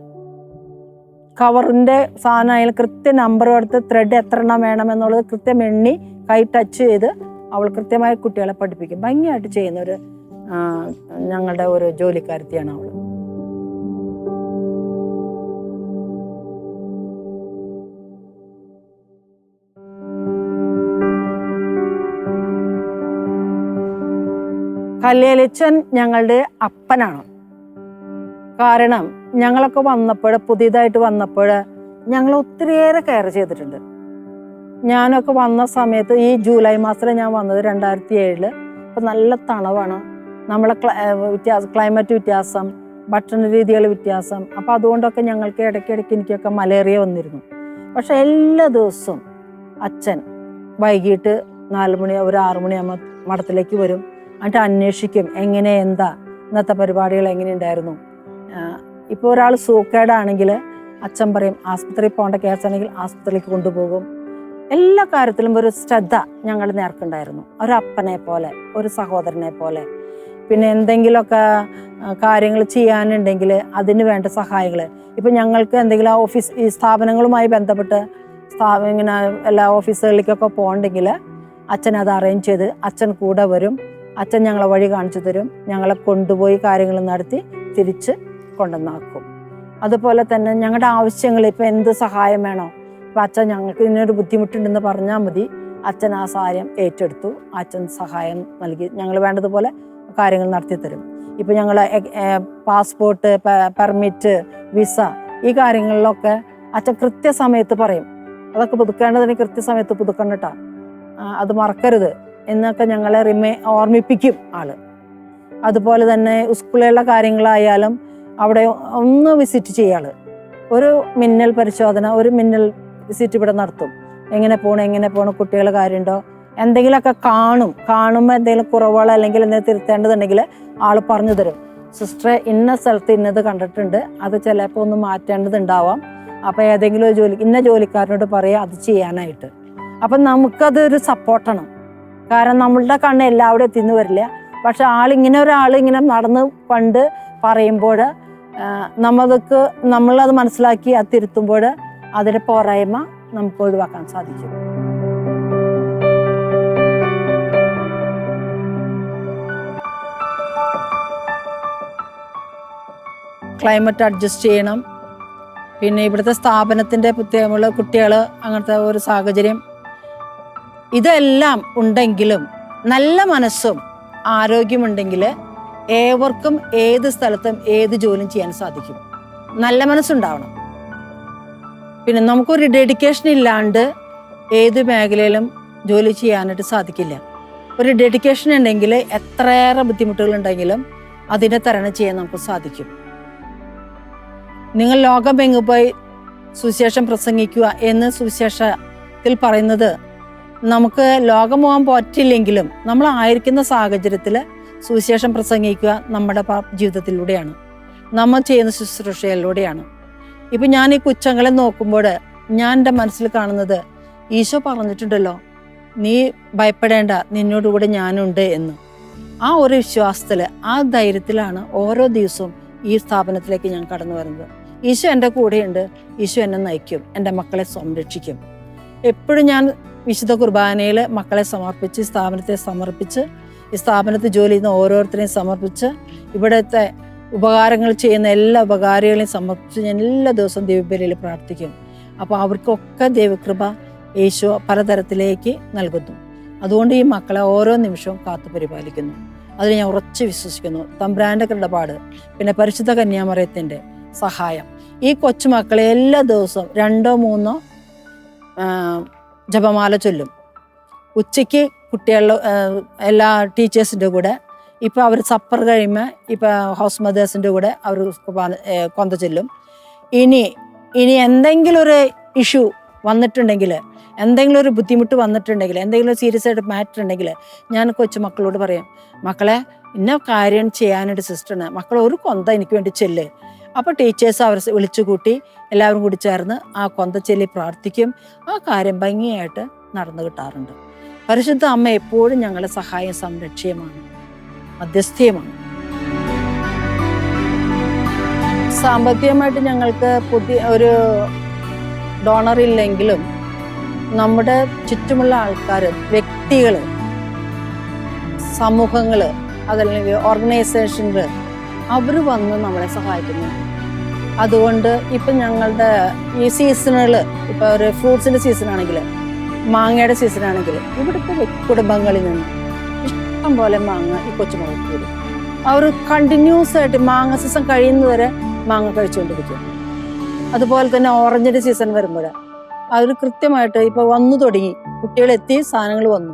കവറിന്റെ സാധനമായാലും കൃത്യം നമ്പർ എടുത്ത് ത്രെഡ് എത്ര എണ്ണം വേണമെന്നുള്ളത് കൃത്യം എണ്ണി കൈ ടച്ച് ചെയ്ത് അവൾ കൃത്യമായി കുട്ടികളെ പഠിപ്പിക്കും. ഭംഗിയായിട്ട് ചെയ്യുന്ന ഒരു ഞങ്ങളുടെ ഒരു ജോലിക്കാരത്തിയാണ് അവൾ കല്ലേലച്ചൻ ഞങ്ങളുടെ അപ്പനാണ്. കാരണം ഞങ്ങളൊക്കെ വന്നപ്പോൾ പുതിയതായിട്ട് വന്നപ്പോൾ ഞങ്ങൾ ഒത്തിരിയേറെ കെയർ ചെയ്തിട്ടുണ്ട്. ഞാനൊക്കെ വന്ന സമയത്ത് ഈ ജൂലൈ മാസത്തിൽ ഞാൻ വന്നത് രണ്ടായിരത്തി ഏഴിൽ അപ്പം നല്ല തണവാണ്. നമ്മളെ വ്യത്യാസം ക്ലൈമറ്റ് വ്യത്യാസം ഭക്ഷണ രീതികൾ വ്യത്യാസം. അപ്പം അതുകൊണ്ടൊക്കെ ഞങ്ങൾക്ക് ഇടയ്ക്കിടയ്ക്ക് എനിക്കൊക്കെ മലേറിയ വന്നിരുന്നു. പക്ഷെ എല്ലാ ദിവസവും അച്ഛൻ വൈകിട്ട് നാല് മണി ഒരു ആറു മണിയാകുമ്പോൾ മഠത്തിലേക്ക് വരും. എന്നിട്ട് അന്വേഷിക്കും. എങ്ങനെ എന്താ? ഇന്നത്തെ പരിപാടികൾ എങ്ങനെയുണ്ടായിരുന്നു ഇപ്പോൾ ഒരാൾ സൂക്കേടാണെങ്കിൽ അച്ഛൻ പറയും ആസ്പത്രിയിൽ പോകേണ്ട കേസാണെങ്കിൽ ആസ്പത്രിയിലേക്ക് കൊണ്ടുപോകും. എല്ലാ കാര്യത്തിലും ഒരു ശ്രദ്ധ ഞങ്ങൾ നേർക്കുണ്ടായിരുന്നു. ഒരു അപ്പനെ പോലെ ഒരു സഹോദരനെ പോലെ. പിന്നെ എന്തെങ്കിലുമൊക്കെ കാര്യങ്ങൾ ചെയ്യാനുണ്ടെങ്കിൽ അതിന് വേണ്ട സഹായങ്ങൾ. ഇപ്പം ഞങ്ങൾക്ക് എന്തെങ്കിലും ആ ഓഫീസ് ഈ സ്ഥാപനങ്ങളുമായി ബന്ധപ്പെട്ട് സ്ഥാപനം ഇങ്ങനെ എല്ലാ ഓഫീസുകളിലേക്കൊക്കെ പോകണ്ടെങ്കിൽ അച്ഛൻ അത് അറേഞ്ച് ചെയ്ത് അച്ഛൻ കൂടെ വരും. അച്ഛൻ ഞങ്ങളെ വഴി കാണിച്ചു തരും. ഞങ്ങളെ കൊണ്ടുപോയി കാര്യങ്ങൾ നടത്തി തിരിച്ച് കൊണ്ടുവന്നാക്കും. അതുപോലെ തന്നെ ഞങ്ങളുടെ ആവശ്യങ്ങൾ ഇപ്പം എന്ത് സഹായം വേണോ? അപ്പം അച്ഛൻ ഞങ്ങൾക്ക് ഇതിനൊരു ബുദ്ധിമുട്ടുണ്ടെന്ന് പറഞ്ഞാൽ മതി. അച്ഛൻ ആ സാരം ഏറ്റെടുത്തു. അച്ഛൻ സഹായം നൽകി. ഞങ്ങൾ വേണ്ടതുപോലെ കാര്യങ്ങൾ നടത്തി തരും. ഇപ്പം ഞങ്ങൾ പാസ്പോർട്ട് പെർമിറ്റ് വിസ ഈ കാര്യങ്ങളിലൊക്കെ അച്ഛൻ കൃത്യസമയത്ത് പറയും. അതൊക്കെ പുതുക്കേണ്ടതിന് കൃത്യസമയത്ത് പുതുക്കണം കേട്ടോ. അത് മറക്കരുത്. എന്നൊക്കെ ഞങ്ങളെ റിമേ ഓർമ്മിപ്പിക്കും ആൾ. അതുപോലെ തന്നെ സ്കൂളിലുള്ള കാര്യങ്ങളായാലും അവിടെ ഒന്ന് വിസിറ്റ് ചെയ്യാൾ ഒരു മിന്നൽ പരിശോധന ഒരു മിന്നൽ വിസിറ്റ് ഇവിടെ നടത്തും. എങ്ങനെ പോണു എങ്ങനെ പോണു കുട്ടികളുടെ കാര്യമുണ്ടോ? എന്തെങ്കിലുമൊക്കെ കാണും. കാണുമ്പോൾ എന്തെങ്കിലും കുറവുകൾ അല്ലെങ്കിൽ എന്തെങ്കിലും തിരുത്തേണ്ടതുണ്ടെങ്കിൽ ആൾ പറഞ്ഞു തരും. സിസ്റ്ററെ ഇന്ന സ്ഥലത്ത് ഇന്നത് കണ്ടിട്ടുണ്ട്. അത് ചിലപ്പോൾ ഒന്ന് മാറ്റേണ്ടതുണ്ടാവാം. അപ്പോൾ ഏതെങ്കിലും ഒരു ജോലി ഇന്ന ജോലിക്കാരനോട് പറയുക അത് ചെയ്യാനായിട്ട്. അപ്പം നമുക്കതൊരു സപ്പോർട്ടാണ് കാരണം നമ്മളുടെ കണ്ണ് എല്ലാവരും എത്തിന്ന് വരില്ല. പക്ഷെ ആളിങ്ങനെ ഒരാൾ ഇങ്ങനെ നടന്ന് പണ്ട് പറയുമ്പോൾ നമ്മൾക്ക് നമ്മളത് മനസ്സിലാക്കി അത് തിരുത്തുമ്പോൾ അതിന്റെ പോരായ്മ നമുക്ക് ഒഴിവാക്കാൻ സാധിക്കും. ക്ലൈമറ്റ് അഡ്ജസ്റ്റ് ചെയ്യണം. പിന്നെ ഇവിടുത്തെ സ്ഥാപനത്തിന്റെ പ്രത്യേകമുള്ള കുട്ടികൾ അങ്ങനത്തെ ഒരു സാഹചര്യം ഇതെല്ലാം ഉണ്ടെങ്കിലും നല്ല മനസ്സും ആരോഗ്യമുണ്ടെങ്കിൽ ഏവർക്കും ഏത് സ്ഥലത്തും ഏത് ജോലിയും ചെയ്യാൻ സാധിക്കും. നല്ല മനസ്സുണ്ടാവണം. പിന്നെ നമുക്കൊരു ഡെഡിക്കേഷൻ ഇല്ലാണ്ട് ഏത് മേഖലയിലും ജോലി ചെയ്യാനായിട്ട് സാധിക്കില്ല. ഒരു ഡെഡിക്കേഷൻ ഉണ്ടെങ്കിൽ എത്രയേറെ ബുദ്ധിമുട്ടുകൾ ഉണ്ടെങ്കിലും അതിനെ തരണം ചെയ്യാൻ നമുക്ക് സാധിക്കും. നിങ്ങൾ ലോകമെങ്ങു പോയി സുവിശേഷം പ്രസംഗിക്കുക എന്ന് സുവിശേഷത്തിൽ പറയുന്നത് നമുക്ക് ലോകം പോകാൻ പറ്റില്ലെങ്കിലും നമ്മൾ ആയിരിക്കുന്ന സാഹചര്യത്തിൽ സുവിശേഷം പ്രസംഗിക്കുക നമ്മുടെ ജീവിതത്തിലൂടെയാണ്. നമ്മൾ ചെയ്യുന്ന ശുശ്രൂഷയിലൂടെയാണ് ഇപ്പം ഞാൻ ഈ കുച്ചങ്ങളെ നോക്കുമ്പോൾ ഞാൻ എന്റെ മനസ്സിൽ കാണുന്നത് ഈശോ പറഞ്ഞിട്ടുണ്ടല്ലോ നീ ഭയപ്പെടേണ്ട നിന്നോടുകൂടെ ഞാനുണ്ട് എന്ന്. ആ ഒരു വിശ്വാസത്തിൽ ആ ധൈര്യത്തിലാണ് ഓരോ ദിവസവും ഈ സ്ഥാപനത്തിലേക്ക് ഞാൻ കടന്നു വരുന്നത്. ഈശോ എന്റെ കൂടെയുണ്ട് ഈശോ എന്നെ നയിക്കും എന്റെ മക്കളെ സംരക്ഷിക്കും. എപ്പോഴും ഞാൻ വിശുദ്ധ കുർബാനയിൽ മക്കളെ സമർപ്പിച്ച് സ്ഥാപനത്തെ സമർപ്പിച്ച് ഈ സ്ഥാപനത്തിൽ ജോലി ചെയ്യുന്ന ഓരോരുത്തരെയും സമർപ്പിച്ച് ഇവിടുത്തെ ഉപകാരങ്ങൾ ചെയ്യുന്ന എല്ലാ ഉപകാരികളെയും സമർപ്പിച്ച് ഞാൻ എല്ലാ ദിവസവും ദൈവബലിയിൽ പ്രാർത്ഥിക്കും. അപ്പോൾ അവർക്കൊക്കെ ദൈവകൃപ യേശു പലതരത്തിലേക്ക് നൽകുന്നു. അതുകൊണ്ട് ഈ മക്കളെ ഓരോ നിമിഷവും കാത്തു പരിപാലിക്കുന്നു. അതിൽ ഞാൻ ഉറച്ചു വിശ്വസിക്കുന്നു. തമ്പ്രാന്റെ കൃടപാട് പിന്നെ പരിശുദ്ധ കന്യാമറയത്തിന്റെ സഹായം. ഈ കൊച്ചുമക്കളെ എല്ലാ ദിവസവും രണ്ടോ മൂന്നോ ജപമാല ചൊല്ലും. ഉച്ചയ്ക്ക് കുട്ടികളുടെ എല്ലാ ടീച്ചേഴ്സിന്റെ കൂടെ ഇപ്പോൾ അവർ സപ്പർ കഴിയുമ്പോൾ ഇപ്പോൾ ഹൗസ് മദേഴ്സിന്റെ കൂടെ അവർ കൊന്ത ചൊല്ലും. ഇനി ഇനി എന്തെങ്കിലും ഒരു ഇഷ്യൂ വന്നിട്ടുണ്ടെങ്കിൽ എന്തെങ്കിലും ഒരു ബുദ്ധിമുട്ട് വന്നിട്ടുണ്ടെങ്കിൽ എന്തെങ്കിലും ഒരു സീരിയസ് ആയിട്ട് മാറ്റർ ഉണ്ടെങ്കിൽ ഞാൻ കൊച്ചു മക്കളോട് പറയും മക്കളെ ഇന്ന കാര്യം ചെയ്യാനായിട്ട് ആണ് മക്കളെ ഒരു കൊന്ത എനിക്ക് വേണ്ടി ചെല്ല്. അപ്പോൾ ടീച്ചേഴ്സ് അവർ വിളിച്ചു കൂട്ടി എല്ലാവരും കൂടി ചേർന്ന് ആ കൊന്തച്ചെല്ലി പ്രാർത്ഥിക്കും. ആ കാര്യം ഭംഗിയായിട്ട് നടന്നു കിട്ടാറുണ്ട്. പരിശുദ്ധ അമ്മ എപ്പോഴും ഞങ്ങളെ സഹായ സംരക്ഷയമാണ്. മധ്യസ്ഥയുമാണ്. സാമ്പത്തികമായിട്ട് ഞങ്ങൾക്ക് പുതിയ ഒരു ഡോണർ ഇല്ലെങ്കിലും നമ്മുടെ ചുറ്റുമുള്ള ആൾക്കാർ വ്യക്തികൾ സമൂഹങ്ങൾ അതല്ലെങ്കിൽ ഓർഗനൈസേഷനുകൾ അവർ വന്ന് നമ്മളെ സഹായിക്കുന്നു. അതുകൊണ്ട് ഇപ്പം ഞങ്ങളുടെ ഈ സീസണുകൾ ഇപ്പോൾ ഒരു ഫ്രൂട്ട്സിന്റെ സീസൺ ആണെങ്കിൽ മാങ്ങയുടെ സീസൺ ആണെങ്കിൽ ഇവിടുത്തെ കുടുംബങ്ങളിൽ നിന്ന് ഇഷ്ടം പോലെ മാങ്ങ ഈ കൊച്ചുമകൾക്ക് വരും അവർ കണ്ടിന്യൂസ് ആയിട്ട് മാങ്ങ സീസൺ കഴിയുന്നവരെ മാങ്ങ കഴിച്ചുകൊണ്ടിരിക്കും. അതുപോലെ തന്നെ ഓറഞ്ചിന്റെ സീസൺ വരുമ്പോൾ അവർ കൃത്യമായിട്ട് ഇപ്പൊ വന്നു തുടങ്ങി. കുട്ടികളെത്തി സാധനങ്ങൾ വന്നു.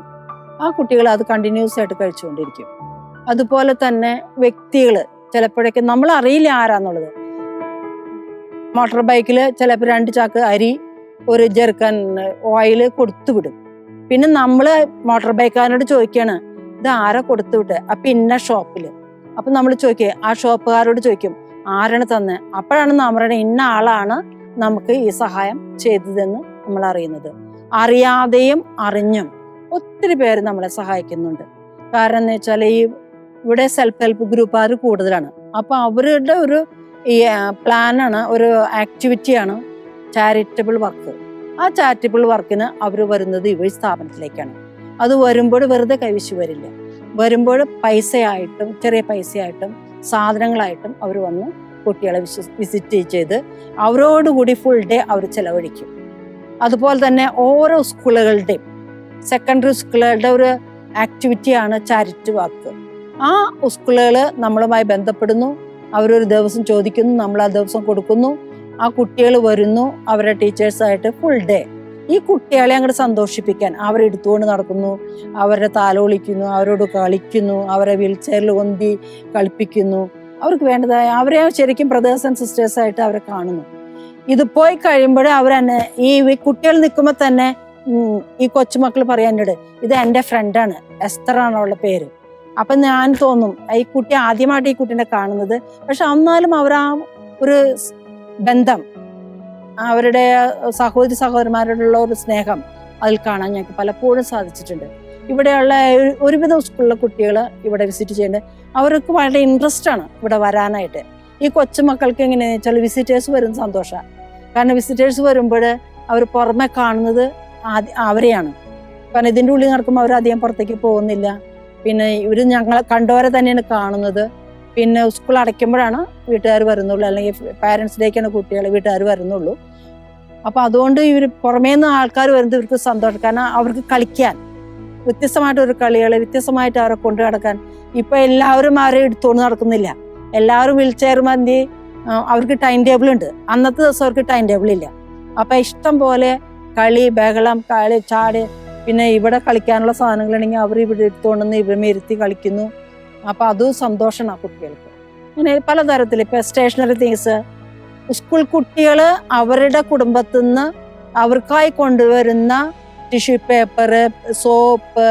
ആ കുട്ടികൾ അത് കണ്ടിന്യൂസ് ആയിട്ട് കഴിച്ചുകൊണ്ടിരിക്കും. അതുപോലെ തന്നെ വ്യക്തികൾ ചിലപ്പോഴൊക്കെ നമ്മൾ അറിയില്ല ആരാന്നുള്ളത് മോട്ടോർ ബൈക്കിൽ ചിലപ്പോൾ രണ്ട് ചാക്ക് അരി ഒരു ജെർക്കൻ ഓയിൽ കൊടുത്തു വിടും. പിന്നെ നമ്മൾ മോട്ടോർ ബൈക്കാരനോട് ചോദിക്കുകയാണ് ഇത് ആരാ കൊടുത്തു വിട്ടെ? അപ്പം ഇന്ന ഷോപ്പിൽ അപ്പം നമ്മൾ ചോദിക്കുക ആ ഷോപ്പുകാരോട് ചോദിക്കും ആരാണ് തന്നെ? അപ്പോഴാണ് നമ്മുടെ ഇന്ന ആളാണ് നമുക്ക് ഈ സഹായം ചെയ്തതെന്ന് നമ്മൾ അറിയുന്നത്. അറിയാതെയും അറിഞ്ഞും ഒത്തിരി പേര് നമ്മളെ സഹായിക്കുന്നുണ്ട്. കാരണം എന്ന് വെച്ചാൽ ഈ ഇവിടെ സെൽഫ് ഹെൽപ്പ് ഗ്രൂപ്പുകാർ കൂടുതലാണ്? അപ്പൊ അവരുടെ ഒരു പ്ലാനാണ് ഒരു ആക്ടിവിറ്റിയാണ് ചാരിറ്റബിൾ വർക്ക് ആ ചാരിറ്റബിൾ വർക്കിന് അവർ വരുന്നത് വഴി സ്ഥാപനത്തിലേക്കാണ്. അത് വരുമ്പോൾ വെറുതെ കൈവശം വരില്ല. വരുമ്പോൾ പൈസയായിട്ടും ചെറിയ പൈസയായിട്ടും സാധനങ്ങളായിട്ടും അവർ വന്ന് കുട്ടികളെ വിസിറ്റ് ചെയ്ത് അവരോടുകൂടി ഫുൾ ഡേ അവർ ചെലവഴിക്കും. അതുപോലെ തന്നെ ഓരോ സ്കൂളുകളുടെയും സെക്കൻഡറി സ്കൂളുകളുടെ ഒരു ആക്ടിവിറ്റിയാണ് ചാരിറ്റി വർക്ക് ആ സ്കൂളുകൾ നമ്മളുമായി ബന്ധപ്പെടുന്നു. അവരൊരു ദിവസം ചോദിക്കുന്നു നമ്മൾ ആ ദിവസം കൊടുക്കുന്നു. ആ കുട്ടികൾ വരുന്നു അവരുടെ ടീച്ചേഴ്സായിട്ട് ഫുൾ ഡേ ഈ കുട്ടികളെ അങ്ങോട്ട് സന്തോഷിപ്പിക്കാൻ അവരെ എടുത്തുകൊണ്ട് നടക്കുന്നു. അവരുടെ താലോളിക്കുന്നു അവരോട് കളിക്കുന്നു അവരെ വീൽ ചെയറിൽ ഒന്തി കളിപ്പിക്കുന്നു. അവർക്ക് വേണ്ടതായ അവരെ ശരിക്കും ബ്രദേഴ്സ് ആൻഡ് സിസ്റ്റേഴ്സ് ആയിട്ട് അവരെ കാണുന്നു. ഇത് പോയി കഴിയുമ്പോൾ അവർ തന്നെ ഈ കുട്ടികൾ നിൽക്കുമ്പോൾ തന്നെ ഈ കൊച്ചുമക്കൾ പറയാനോട് ഇത് എന്റെ ഫ്രണ്ടാണ് എസ്തറാണ് അവളുടെ പേര്. അപ്പൊ ഞാൻ തോന്നും ഈ കുട്ടി ആദ്യമായിട്ട് ഈ കുട്ടീനെ കാണുന്നത്. പക്ഷെ എന്നാലും അവർ ആ ഒരു ബന്ധം അവരുടെ സഹോദരി സഹോദരന്മാരോടുള്ള ഒരു സ്നേഹം അതിൽ കാണാൻ ഞങ്ങൾക്ക് പലപ്പോഴും സാധിച്ചിട്ടുണ്ട്. ഇവിടെയുള്ള ഒരു- ഒരുവിധം സ്കൂളിലെ കുട്ടികൾ ഇവിടെ വിസിറ്റ് ചെയ്യേണ്ടത് അവർക്ക് വളരെ ഇൻട്രസ്റ്റ് ആണ് ഇവിടെ വരാനായിട്ട്. ഈ കൊച്ചുമക്കൾക്ക് എങ്ങനെയാണെന്ന് വെച്ചാൽ വിസിറ്റേഴ്സ് വരുന്ന സന്തോഷമാണ് കാരണം വിസിറ്റേഴ്സ് വരുമ്പോൾ അവർ പുറമെ കാണുന്നത് ആദ്യ- അവരെയാണ്. കാരണം ഇതിന്റെ ഉള്ളിൽ നടക്കുമ്പോൾ അവർ അധികം പുറത്തേക്ക് പോകുന്നില്ല. പിന്നെ ഇവർ ഞങ്ങളെ കണ്ടവരെ തന്നെയാണ് കാണുന്നത്. പിന്നെ സ്കൂൾ അടയ്ക്കുമ്പോഴാണ് വീട്ടുകാർ വരുന്നുള്ളൂ. അല്ലെങ്കിൽ പാരൻസിലേക്കാണ് കുട്ടികൾ വീട്ടുകാർ വരുന്നുള്ളൂ. അപ്പൊ അതുകൊണ്ട് ഇവർ പുറമേ നിന്ന് ആൾക്കാർ വരുന്നത് ഇവർക്ക് സന്തോഷം. കാരണം അവർക്ക് കളിക്കാൻ വ്യത്യസ്തമായിട്ട് ഒരു കളികൾ വ്യത്യസ്തമായിട്ട് അവരെ കൊണ്ടു നടക്കാൻ ഇപ്പൊ എല്ലാവരും അവരെ എടുത്തുകൊണ്ട് നടക്കുന്നില്ല. എല്ലാവരും വീൽ ചെയർ മന്തി അവർക്ക് ടൈം ടേബിൾ ഉണ്ട്. അന്നത്തെ ദിവസം അവർക്ക് ടൈം ടേബിൾ ഇല്ല. അപ്പൊ ഇഷ്ടം പോലെ കളി ബഹളം കളി ചാട് പിന്നെ ഇവിടെ കളിക്കാനുള്ള സാധനങ്ങളാണെങ്കിൽ അവർ ഇവിടെ എടുത്തുകൊണ്ടുവന്ന് ഇവരെ ഇരുത്തി കളിക്കുന്നു. അപ്പൊ അതും സന്തോഷമാണ് കുട്ടികൾക്ക്. അങ്ങനെ പലതരത്തിൽ ഇപ്പൊ സ്റ്റേഷനറി തിങ്സ് സ്കൂൾ കുട്ടികൾ അവരുടെ കുടുംബത്തിൽ നിന്ന് അവർക്കായി കൊണ്ടുവരുന്ന ടിഷ്യൂ പേപ്പർ സോപ്പ്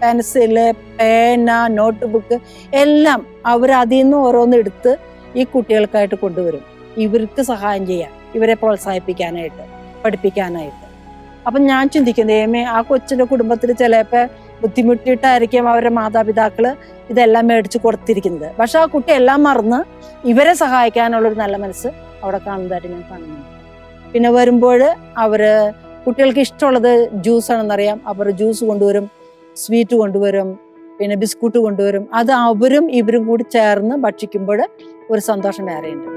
പെൻസിൽ പേന നോട്ട് ബുക്ക് എല്ലാം അവർ അതിൽ നിന്ന് ഓരോന്ന് എടുത്ത് ഈ കുട്ടികൾക്കായിട്ട് കൊണ്ടുവരും. ഇവർക്ക് സഹായം ചെയ്യാൻ ഇവരെ പ്രോത്സാഹിപ്പിക്കാനായിട്ട് പഠിപ്പിക്കാനായിട്ട്. അപ്പം ഞാൻ ചിന്തിക്കും ഏമേ ആ കൊച്ചിന്റെ കുടുംബത്തിൽ ചിലപ്പോൾ ബുദ്ധിമുട്ടിയിട്ടായിരിക്കും അവരുടെ മാതാപിതാക്കൾ ഇതെല്ലാം മേടിച്ച് കൊടുത്തിരിക്കുന്നത്. പക്ഷെ ആ കുട്ടി എല്ലാം മറന്ന് ഇവരെ സഹായിക്കാനുള്ളൊരു നല്ല മനസ്സ് അവിടെ കാണുന്നതായിട്ട് ഞാൻ കാണുന്നു. പിന്നെ വരുമ്പോൾ അവർ കുട്ടികൾക്ക് ഇഷ്ടമുള്ളത് ജ്യൂസ് ആണെന്നറിയാം. അവർ ജ്യൂസ് കൊണ്ടുവരും സ്വീറ്റ് കൊണ്ടുവരും പിന്നെ ബിസ്ക്കറ്റ് കൊണ്ടുവരും. അത് അവരും ഇവരും കൂടി ചേർന്ന് ഭക്ഷിക്കുമ്പോൾ ഒരു സന്തോഷം വേറെയുണ്ട്.